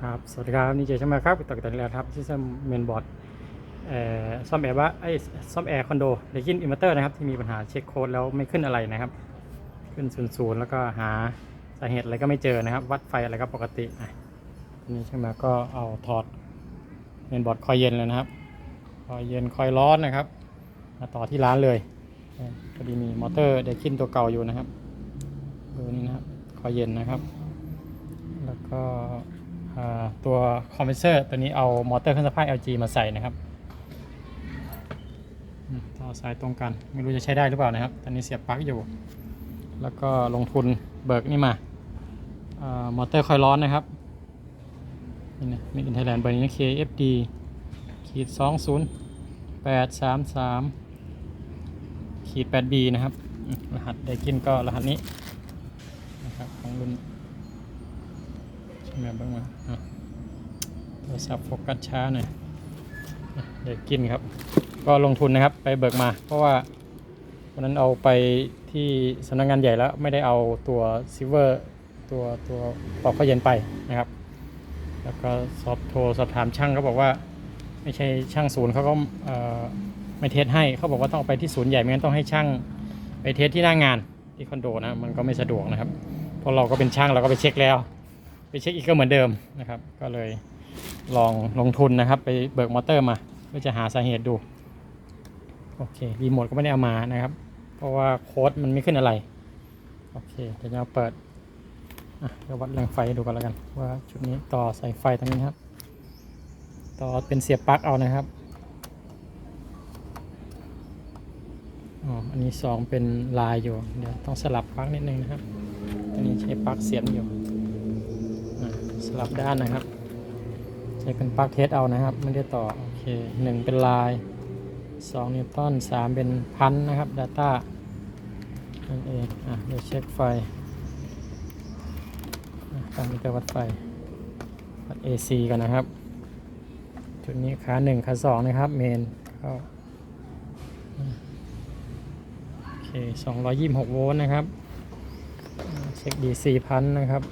ครับ สวัสดีครับ นี่เจชมาครับต่อกันแล้วครับที่ซ่อมเมนบอร์ดเอ่อซ่อมแอร์ว่าไอ้ซ่อมแอร์คอนโดเดกินอินเวอร์เตอร์นะครับ ที่มีปัญหาเช็คโค้ดแล้วไม่ขึ้นอะไรนะครับ ขึ้นศูนย์ศูนย์แล้วก็หาสาเหตุอะไรก็ไม่เจอนะครับ วัดไฟอะไรก็ปกติอะทีนี้ใช่ไหมก็เอาถอดเมนบอร์ดคอยเย็นเลยนะครับคอยเย็นคอยร้อนนะครับ มาต่อที่ร้านเลยพอดีมีมอเตอร์เดกินตัวเก่าอยู่นะครับดูนี่นะครับคอยเย็นนะครับ แล้วก็ ตัวคอมเพรสเซอร์ตัวนี้เอามอเตอร์เครื่องซักผ้า LG มาใส่นะครับต่อสายตรงกัน ไม่รู้จะใช้ได้หรือเปล่านะครับ ตอนนี้เสียบปลั๊กอยู่ แล้วก็ลงทุนเบิกนี่มาอมอเตอร์คอยร้อนนะครับนี่นะมีอินเทอร์แลนด์เบอร์นี้ KFD ขีด20 833ขีด 8B นะครับ รหัสไดกินก็รหัสนี้นะครับของรุ่น แม่บ้างมาอะโทรศัพท์โฟกัสช้าหน่อยเดี๋ยวกินครับ ก็ลงทุนนะครับไปเบิกมา เพราะว่าวันนั้นเอาไปที่สำนักงานใหญ่แล้วไม่ได้เอาตัวซิเวอร์ตัวตัวปอกข้าวเย็นไปนะครับ แล้วก็สอบโทรสอบถามช่างเขาบอกว่า ไม่ใช่ช่างศูนย์เขาก็เอ่อไม่เทสให้เขาบอกว่าต้องไปที่ศูนย์ใหญ่ไม่งั้นต้องให้ช่างไปเทสที่หน้างานที่คอนโดนะมันก็ไม่สะดวกนะครับเพราะเราก็เป็นช่างเราก็ไปเช็คแล้ว ไปเช็คอีกก็เหมือนเดิมนะครับ ก็เลยลองลงทุนนะครับ ไปเบิกมอเตอร์มาเพื่อจะหาสาเหตุดู โอเครีโมทก็ไม่ได้เอามานะครับ เพราะว่าโค้ดมันไม่ขึ้นอะไร โอเคเดี๋ยวเราเปิดอะเดี๋ยววัดแรงไฟดูกันแล้วกัน ว่าชุดนี้ต่อสายไฟตรงนี้ครับ ต่อเป็นเสียบปลั๊กเอานะครับอ๋ออันนี้สองเป็นลายอยู่ เดี๋ยวต้องสลับปลั๊กนิดนึงนะครับ อันนี้ใช้ปลั๊กเสียบอยู่ ลับด้านนะครับ ใช้เป็นปลั๊กเทสเอานะครับ ไม่ได้ต่อ โอเคหนึ่งเป็นลายสองนิวตันสามเป็นพันนะครับ Data นั่นเองอะเดี๋ยวเช็คไฟอะตั้งมิเตอร์วัดไฟ วัด AC กันนะครับ จุดนี้ขาหนึ่งขาสองนะครับ เมนเข้าโอเคสองร้อยยี่สิบหกโวลต์นะครับ เช็ค DC พันนะครับ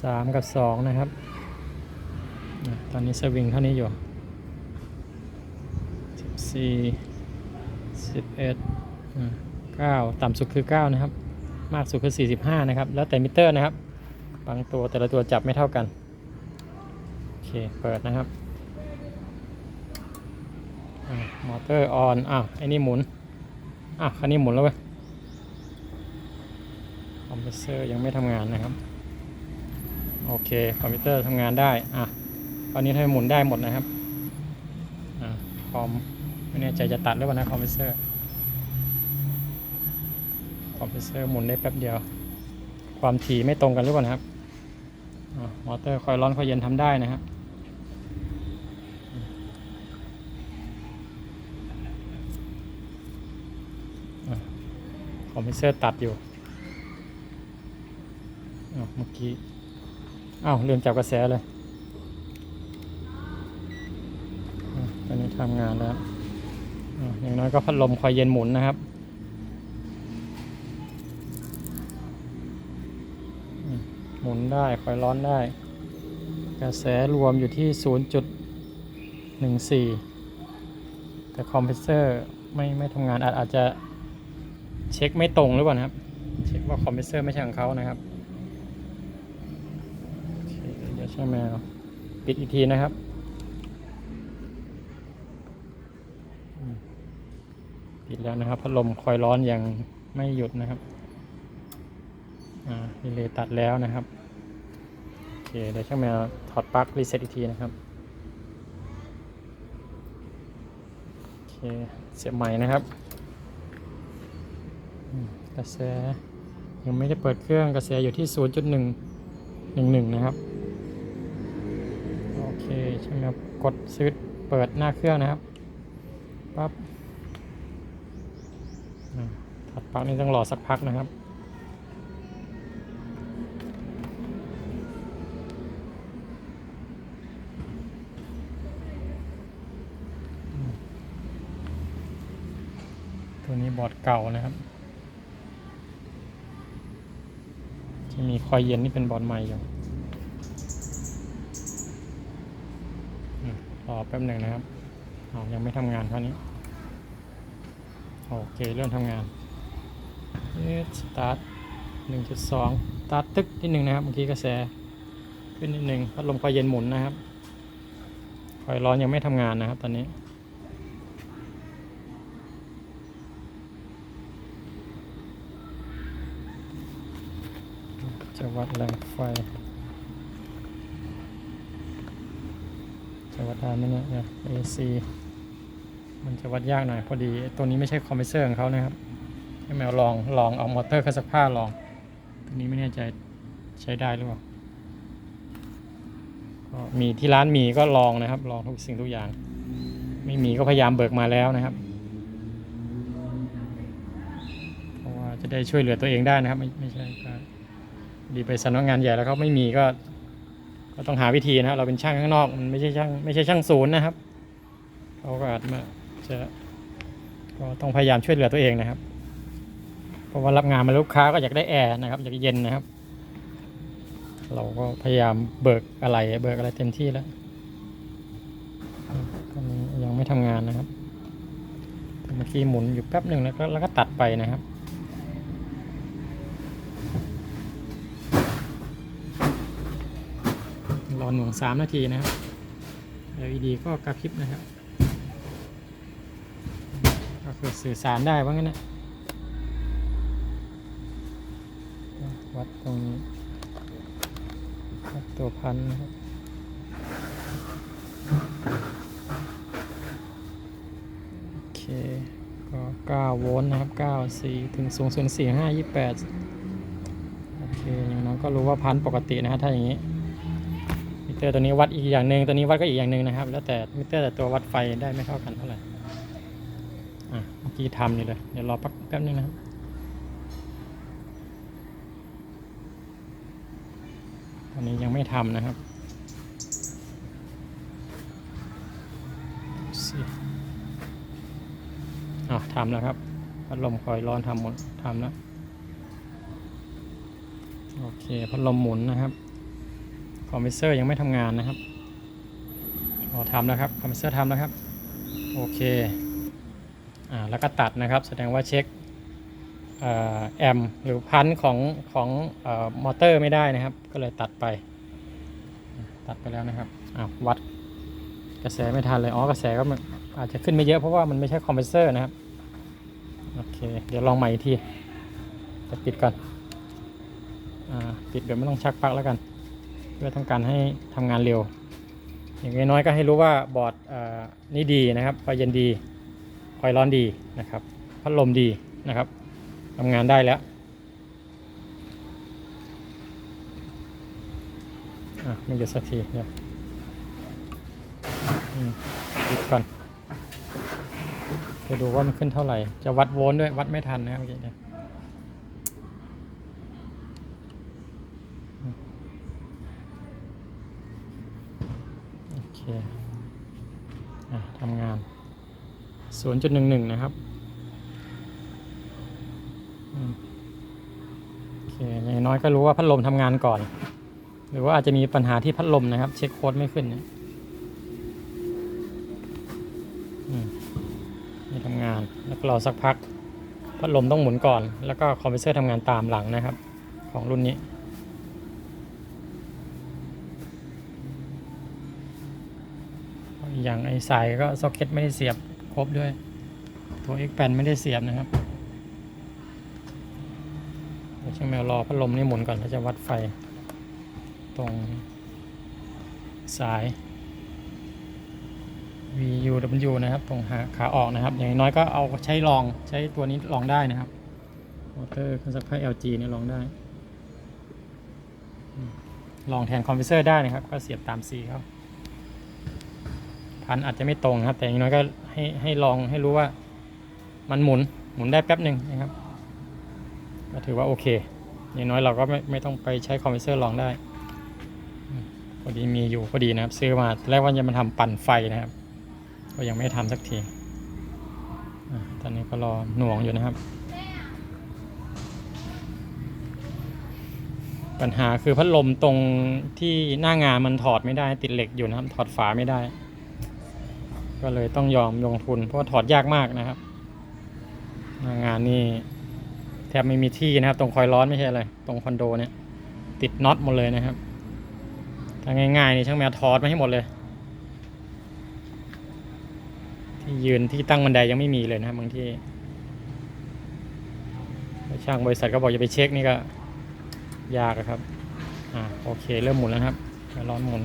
สามกับสองนะครับ ตอนนี้สวิงเท่านี้อยู่สิบสี่สิบเอ็ดเก้าต่ำสุดคือเก้านะครับ มากสุดคือสี่สิบห้านะครับ แล้วแต่มิเตอร์นะครับ บางตัวแต่ละตัวจับไม่เท่ากัน โอเค เปิดนะครับอมอเตอร์ออน อ้าวไอ้นี่หมุนอะคันนี้หมุนแล้วเว้ย คอมเพรสเซอร์ยังไม่ทำงานนะครับ โอเค คอมพิวเตอร์ทำงานได้ อะ ตอนนี้ให้หมุนได้หมดนะครับ อะคอมไม่แน่ใจจะตัดหรือเปล่านะคอมพิวเตอร์ คอมพิวเตอร์หมุนได้แป๊บเดียว ความถี่ไม่ตรงกันหรือเปล่านะครับอะมอเตอร์คอยร้อนคอยเย็นทำได้นะครับอะคอมพิวเตอร์ตัดอยู่อะเมื่อกี้ อ้าวลืมจับกระแสเลยอะตอนนี้ทำงานแล้วอย่างน้อยก็พัดลมคอยเย็นหมุนนะครับหมุนได้คอยร้อนได้ กระแสรวมอยู่ที่ 0.14 แต่คอมเพรสเซอร์ไม่ไม่ทำงานอาจอาจจะเช็คไม่ตรงหรือเปล่านะครับ เช็คว่าคอมเพรสเซอร์ไม่ใช่ของเขานะครับ โอเคเดี๋ยว ใช่ไหมเอาปิดอีกทีนะครับ ปิดแล้วนะครับ พัดลมคอยร้อนอยังไม่หยุดนะครับ อ่ารีเลย์ตัดแล้วนะครับ โอเคเดี๋ยวช่างแมวถอดปลั๊กรีเซ็ตอีกทีนะครับ โอเค เสียบใหม่นะครับกระแสยังไม่ได้เปิดเครื่องกระแสอยู่ที่ 0.1หนึ่งหนึ่งนะครับ เคใช่ไหมครับกดซื้อเปิดหน้าเครื่องนะครับปั๊บถัดปลั๊กนี่ต้องรอสักพักนะครับตัวนี้บอร์ดเก่านะครับ ที่มีคอยเย็นนี่เป็นบอร์ดใหม่อยู่ ร อแป๊บหนึ่งนะครับเอยังไม่ทำงานคราวนี้ โอเค เริ่มทำงานสตาร์ทหนึ่งจุดสองสตาร์ทตึกนิดหนึ่งนะครับ เมื่อกี้กระแส ขึ้นนิดหนึ่งพัดลมคอยเย็นหมุนนะครับคอยร้อนยังไม่ทำงานนะครับตอนนี้จะวัดแรงไฟ จะวัดได้ไหมเนี่ยเนี่ย AC มันจะวัดยากหน่อยพอดีตัวนี้ไม่ใช่คอมเพรสเซอร์ของเขานะครับให้แมวลองลองเอามอเตอร์เครื่องซักผ้าลอง ตัวนี้ไม่แน่ใจใช้ได้หรือเปล่าก็มีที่ร้านมีก็ลองนะครับ ลองทุกสิ่งทุกอย่าง ไม่มีก็พยายามเบิกมาแล้วนะครับเพราะว่าจะได้ช่วยเหลือตัวเองได้นะครับ ไม่ไม่ใช่ก็ดีไปสำนักงานใหญ่แล้วเขาไม่มีก็ ก็ต้องหาวิธีนะครับเราเป็นช่างข้างนอกมันไม่ใช่ช่างไม่ใช่ช่างศูนย์นะครับเขาก็อาจมาจะก็ต้องพยายามช่วยเหลือตัวเองนะครับ เพราะว่ารับงานมาลูกค้าก็อยากได้แอร์นะครับอยากเย็นนะครับ เราก็พยายามเบิกอะไรเบิกอะไรเต็มที่แล้วตอนนี้ยังไม่ทำงานนะครับเมื่อกี้หมุนอยู่แป๊บหนึ่งแล้วก็แล้วก็ตัดไปนะครับ รอหน่วงสามนาทีนะครับ LED ก็กระพริบนะครับ ก็คือสื่อสารได้ว่างั้นนะวัดตรงนี้วัดตัวพันนะครับโอเคก็9โวลต์นะครับ9 4ถึงสูงสุด4 5 28 โอเค อย่างน้อยก็รู้ว่าพันปกตินะครับถ้าอย่างนี้ ตอร์ตัวนี้วัดอีกอย่างหนึ่งตัวนี้วัดก็อีกอย่างหนึ่งนะครับ แล้วแต่มิเตอร์แต่ตัววัดไฟได้ไม่เท่ากันเท่าไหร่อะเมื่อกี้ทำอยู่เลยเดี๋ยวรอแป๊บแป๊บนึงนะครับตอนนี้ยังไม่ทำนะครับอะทำแล้วครับพัดลมคอยร้อนทำหมดทำแล้ว โอเค พัดลมหมุนนะครับ คอมเพรสเซอร์ยังไม่ทำงานนะครับพอทำแล้วครับคอมเพรสเซอร์ทำแล้วครับ โอเคอ่าแล้วก็ตัดนะครับ แสดงว่าเช็คอ่อแอมหรือพันของของอ่อมอเตอร์ไม่ได้นะครับ ก็เลยตัดไป ตัดไปแล้วนะครับอ่าวัดกระแสไม่ทันเลยอ๋อกระแสก็มันอาจจะขึ้นไม่เยอะเพราะว่ามันไม่ใช่คอมเพรสเซอร์นะครับโอเคเดี๋ยวลองใหม่อีกทีจะปิดก่อนอ่าปิดแบบไม่ต้องชักปลั๊กแล้วกัน พื่อต้องการให้ทำงานเร็ว อย่างน้อยก็ให้รู้ว่าบอร์ดนี่ดีนะครับไฟเย็นดีคอยร้อนดีนะครับพัดลมดีนะครับทำงานได้แล้วอะไม่หยุดสักทีเดี๋ยวอืมปิดก่อนจะดูว่ามันขึ้นเท่าไหร่ จะวัดโวลต์ด้วย วัดไม่ทันนะครับเมื่อกี้เนี่ย โอเคทำงาน 0.11 นะครับ โอเคอย่างน้อยก็รู้ว่าพัดลมทำงานก่อน หรือว่าอาจจะมีปัญหาที่พัดลมนะครับ เช็คโค้ดไม่ขึ้นนี่ทำงาน แล้วก็รอสักพัก พัดลมต้องหมุนก่อน แล้วก็คอมเพรสเซอร์ทำงานตามหลังนะครับ ของรุ่นนี้ อย่างไอ้สายก็ซ็อกเก็ตไม่ได้เสียบครบด้วย ตัว X แปนไม่ได้เสียบนะครับเดี๋ยวช่างแมวรอพัดลมนี่หมุนก่อนแล้วจะวัดไฟ ตรงสาย VUW นะครับตรงหาขาออกนะครับ อย่างน้อยก็เอาใช้ลองใช้ตัวนี้ลองได้นะครับมอเตอร์เครื่องซักผ้า LG นี่ลองได้ ลองแทนคอมพิวเซอร์ได้นะครับ ก็เสียบตาม C เข้า พันอาจจะไม่ตรงครับ แต่อย่างน้อยก็ให้ให้ลองให้รู้ว่ามันหมุนหมุนได้แป๊บหนึ่งนะครับก็ถือว่าโอเค อย่างน้อยเราก็ไม่ไม่ต้องไปใช้คอมพิวเตอร์ลองได้พอดีมีอยู่พอดีนะครับ ซื้อมาแรกว่าจะมาทำปั่นไฟนะครับ ก็ยังไม่ทำสักทีอตอนนี้ก็รอหน่วงอยู่นะครับ ปัญหาคือพัดลมตรงที่หน้างานมันถอดไม่ได้ติดเหล็กอยู่นะครับ ถอดฝาไม่ได้ ก็เลยต้องยอมลงทุน เพราะว่าถอดยากมากนะครับ งานนี่แทบไม่มีที่นะครับ ตรงคอยร้อนไม่ใช่อะไรตรงคอนโดเนี่ย ติดน็อตหมดเลยนะครับถ้าง่ายๆนี่ช่างแมวถอดมาให้หมดเลย ที่ยืนที่ตั้งบันไดยังไม่มีเลยนะครับบางที่ช่างบริษัทก็บอกอย่าไปเช็คนี่ก็ยากครับ อ่าโอเคเริ่มหมุนแล้วครับร้อนหมุน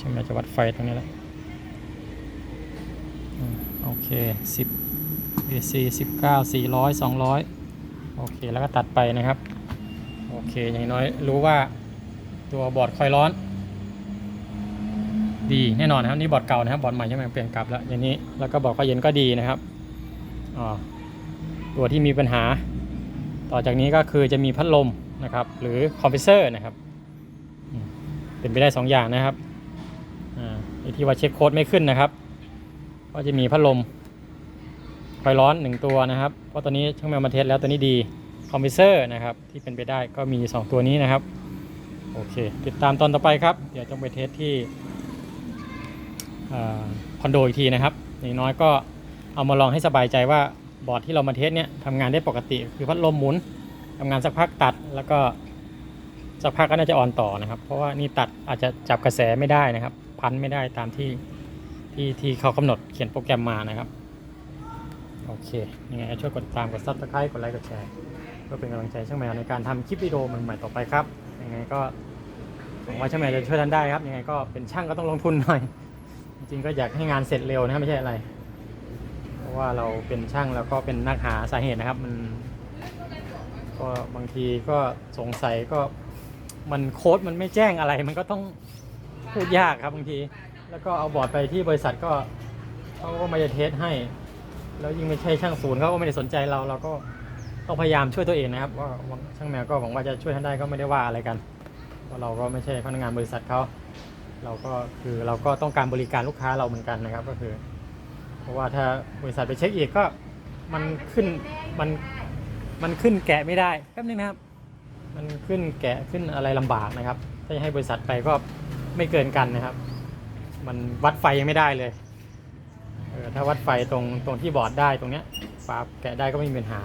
ช่างแมวจะวัดไฟตรงนี้แล้ว โอเคสิบ AC สิบเก้าสี่ร้อยสองร้อยโอเค แล้วก็ตัดไปนะครับ โอเค อย่างน้อยรู้ว่าตัวบอร์ดคอยร้อน ดีแน่นอนนะครับ นี่บอร์ดเก่านะครับ บอร์ดใหม่ยังไม่เปลี่ยนกลับแล้ว อย่างนี้ แล้วก็บอร์ดคอยเย็นก็ดีนะครับอ่าตัวที่มีปัญหา ต่อจากนี้ก็คือจะมีพัดลมนะครับ หรือคอมเพรสเซอร์นะครับ เป็นไปได้สองอย่างนะครับอ่าไอที่ว่าเช็คโค้ดไม่ขึ้นนะครับ ก็จะมีพัดลมคอยร้อนหนึ่งตัวนะครับเพราะตัวนี้ช่างแมวมาเทสแล้วตัวนี้ดีคอมเพรสเซอร์นะครับที่เป็นไปได้ก็มี 2 ตัวนี้นะครับโอเค ติดตามตอนต่อไปครับ เดี๋ยวต้องไปเทสที่คอนโดอีกทีนะครับอย่างน้อยก็เอามาลองให้สบายใจว่าบอร์ดที่เรามาเทสเนี่ยทำงานได้ปกติ คือพัดลมหมุนทำงานสักพักตัดแล้วก็สักพักก็น่าจะออนต่อนะครับ เพราะว่านี่ตัดอาจจะจับกระแสไม่ได้นะครับ พันไม่ได้ตามที่ ที่ที่เขากำหนดเขียนโปรแกรมมานะครับ โอเคยังไงก็ช่วยกดตามกดซับสไครต์กดไลค์กดแชร์เพื่อเป็นกำลังใจช่างแมวในการทำคลิปวิดีโอใหม่ๆต่อไปครับยังไงก็หวังว่าช่างแมวจะช่วยท่านได้ครับยังไงก็เป็นช่างก็ต้องลงทุนหน่อย จริงๆก็อยากให้งานเสร็จเร็วนะไม่ใช่อะไร เพราะว่าเราเป็นช่างแล้วก็เป็นนักหาสาเหตุนะครับ มันก็บางทีก็สงสัยก็มันโค้ดมันไม่แจ้งอะไร มันก็ต้องพูดยากครับบางที แล้วก็เอาบอร์ดไปที่บริษัทก็เขาก็ไมาจะเทสให้ แล้วยิ่งไม่ใช่ช่างศูนย์เขาก็ไม่ได้สนใจเรา เราก็ต้องพยายามช่วยตัวเองนะครับว่าช่างแมวก็หวังว่าจะช่วยท่านได้ก็ไม่ได้ว่าอะไรกันเพราะเราก็ไม่ใช่พนักงานบริษัทเขาเราก็คือเราก็ต้องการบริการลูกค้าเราเหมือนกันนะครับก็คือ เพราะว่าถ้าบริษัทไปเช็คอีกก็มันขึ้นมันมันขึ้นแกะไม่ได้แป๊บนึงนะครับ มันขึ้นแกะขึ้นอะไรลำบากนะครับ ถ้าจะให้บริษัทไปก็ไม่เกินกันนะครับ มันวัดไฟยังไม่ได้เลยเออถ้าวัดไฟตรงตรงที่บอร์ดได้ตรงเนี้ยฝาแกะได้ก็ไม่มีปัญหา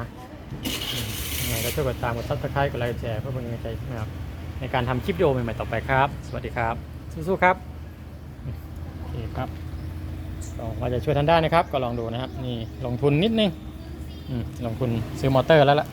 อืมยังไงก็ช่วยกดตามกดซับสไครต์กดไลค์กดแชร์เพื่อเป็นกำลังใจนะครับในการทำคลิปวิดีโอใหม่ๆต่อไปครับ สวัสดีครับ สู้ๆครับโอเคครับก็ว่าจะช่วยท่านได้นะครับ ก็ลองดูนะครับ นี่ลงทุนนิดนึงลงทุนซื้อมอเตอร์แล้วล่ะ